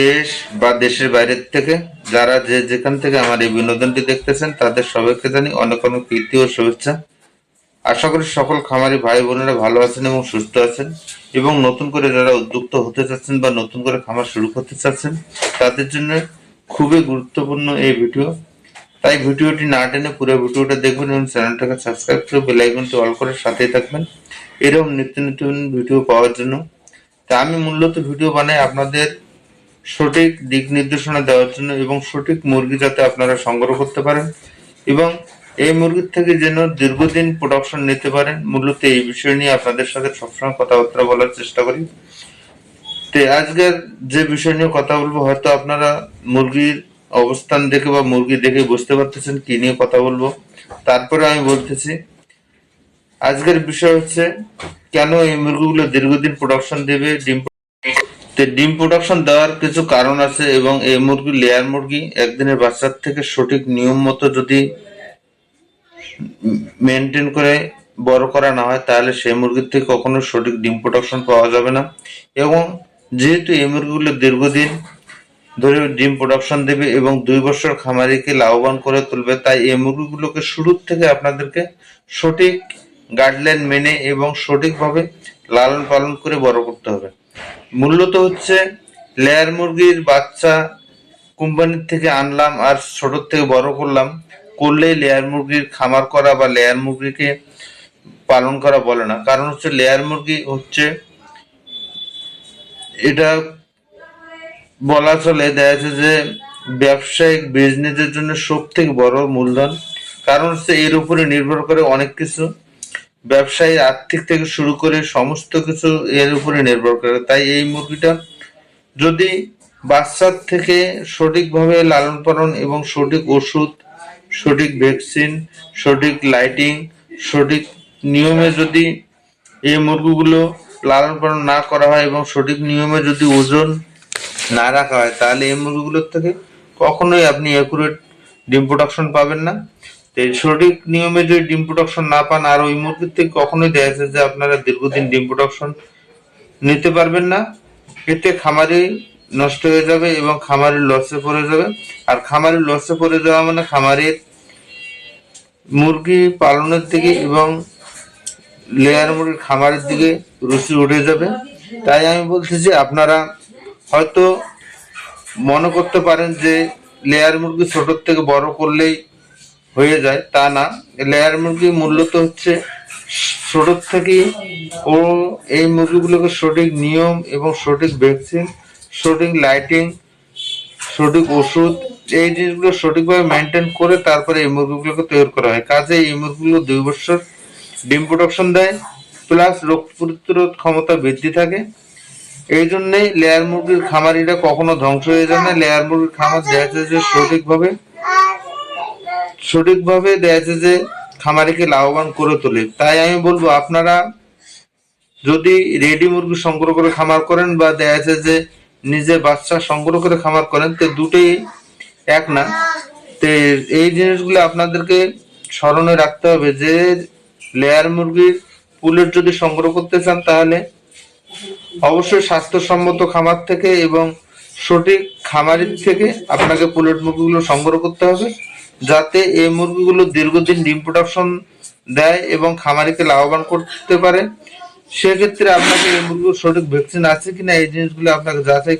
দেশ বা দেশের বাইরের থেকে যারা যে যেখান থেকে আমার এই বিনোদনটি দেখতেছেন, তাদের সবাইকে জানি অনেক অনেক প্রীতি ও শুভেচ্ছা। আশা করি সকল খামারি ভাই বোনেরা ভালো আছেন এবং সুস্থ আছেন এবং নতুন করে যারা উদ্যুক্ত হতে চাচ্ছেন বা নতুন করে খামার শুরু করতে চাচ্ছেন, তাদের জন্য খুবই গুরুত্বপূর্ণ এই ভিডিও। তাই ভিডিওটি না টেনে পুরো ভিডিওটা দেখবেন এবং চ্যানেলটাকে সাবস্ক্রাইব করে বেল আইকনটি অল করে সাথেই থাকবেন। এরকম নিত্য নতুন ভিডিও পাওয়ার জন্য। তা আমি মূলত ভিডিও বানাই আপনাদের সঠিক দিক নির্দেশনা দেওয়ার জন্য এবং সঠিক মুরগি যাতে আপনারা সংগ্রহ করতে পারেন এবং এই মুরগির থেকে যেন দীর্ঘদিন প্রোডাকশন নিতে পারেন, মূলত এই বিষয় নিয়ে আপনাদের সাথে সবসময় কথাবার্তা বলার চেষ্টা করি। তো আজকের যে বিষয় নিয়ে কথা বলব, হয়তো আপনারা মুরগির অবস্থান দেখে বা মুরগি দেখে বুঝতে পারতেছেন কি নিয়ে কথা বলব। তারপরে আমি বলতেছি, আজকের বিষয় হচ্ছে, কেন এই মুরগিগুলো দীর্ঘদিন প্রোডাকশন দেবে, ডিম তো ডিম প্রোডাকশন দেওয়ার কিছু কারণ আছে এবং এই মুরগি লেয়ার মুরগি একদিনের বাচ্চার থেকে সঠিক নিয়ম মতো যদি মেনটেন করে বড় করা না হয়, তাহলে সেই মুরগির থেকে কখনো সঠিক ডিম প্রোডাকশন পাওয়া যাবে না। এবং যেহেতু এই মুরগিগুলো দীর্ঘদিন ধরে ডিম প্রোডাকশন দেবে এবং দুই বছর খামারিকে লাভবান করে তুলবে, তাই এই মুরগিগুলোকে শুরুর থেকে আপনাদেরকে সঠিক গাইডলাইন মেনে এবং সঠিকভাবে লালন পালন করে বড় করতে হবে। মূলত হচ্ছে লেয়ার মুরগির বাচ্চা কোম্পানির থেকে আনলাম আর ছোটোর থেকে বড় করলাম। করলেই লেয়ার মুরগির খামার করা বা লেয়ার মুরগিকে পালন করা বলে না। কারণ হচ্ছে লেয়ার মুরগি হচ্ছে এটা বলা চলে দেখা যাচ্ছে যে ব্যবসায়িক বিজনেসের জন্য সব থেকে বড় মূলধন। কারণ হচ্ছে এর উপরে নির্ভর করে অনেক কিছু। ব্যবসায়ী আর্থিক থেকে শুরু করে সমস্ত কিছু এর উপরে নির্ভর করে। তাই এই মুরগিটা যদি বাচ্চার থেকে সঠিকভাবে লালন পালন এবং সঠিক ওষুধ, সঠিক ভ্যাকসিন, সঠিক লাইটিং, সঠিক নিয়মে যদি এই মুরগিগুলো লালন পালন না করা হয় এবং সঠিক নিয়মে যদি ওজন না রাখা হয়, তাহলে এই মুরগিগুলোর থেকে কখনোই আপনি একুরেট ডিম প্রোডাকশন পাবেন না। সঠিক নিয়মে যদি ডিম প্রোডাকশন না পান, আর ওই মুরগির থেকে কখনোই দেখা যাচ্ছে যে আপনারা দীর্ঘদিন ডিম প্রোডাকশন নিতে পারবেন না। এতে খামারি নষ্ট হয়ে যাবে এবং খামারের লসে পড়ে যাবে। আর খামারের লসে পড়ে যাওয়া মানে খামারের মুরগি পালনের দিকে এবং লেয়ার মুরগির খামারের দিকে রুচি উঠে যাবে। তাই আমি বলছি যে আপনারা হয়তো মনে করতে পারেন যে লেয়ার মুরগি ছোটোর থেকে বড় করলেই হয়ে যায়, তা না। লেয়ার মুরগি মূলত হচ্ছে ছোট থেকেই ও এই মুরগিগুলোকে সঠিক নিয়ম এবং সঠিক ভ্যাকসিন সঠিক লাইটিং সঠিক ওষুধ, এই জিনিসগুলো সঠিকভাবে মেনটেন করে তারপরে এই মুরগিগুলোকে তৈরি করা হয়। কাজে এই মুরগিগুলো দুই বছর ডিম প্রোডাকশন দেয় প্লাস রোগ প্রতিরোধ ক্ষমতা বৃদ্ধি থাকে। এই জন্যেই লেয়ার মুরগির খামারিরা কখনো ধ্বংস হয়ে যায় না। লেয়ার মুরগির খামার দেখা যাচ্ছে যে সঠিকভাবে সঠিকভাবে দেখা যাচ্ছে যে খামারিকে লাভবান করে তোলে। তাই আমি বলব, আপনারা যদি রেডি মুরগি সংগ্রহ করে খামার করেন বা দেখা যাচ্ছে যে নিজে বাচ্চা সংগ্রহ করে খামার করেন, তো দুটোই এক না। তো এই জিনিসগুলো আপনাদেরকে স্মরণে রাখতে হবে যে লেয়ার মুরগির পুলেট যদি সংগ্রহ করতে চান, তাহলে অবশ্যই স্বাস্থ্যসম্মত খামার থেকে এবং সঠিক খামারের থেকে আপনাকে পুলেট মুরগিগুলো সংগ্রহ করতে হবে। যাতে এই মুরগিগুলো দীর্ঘদিন ডিম প্রোডাকশন দেয় এবং খামারিকে লাভবান করতে পারে। সেক্ষেত্রে আপনাকে এই মুরগির সঠিক ভ্যাকসিন আছে কিনা, এই জিনিসগুলো আপনাকে যাচাই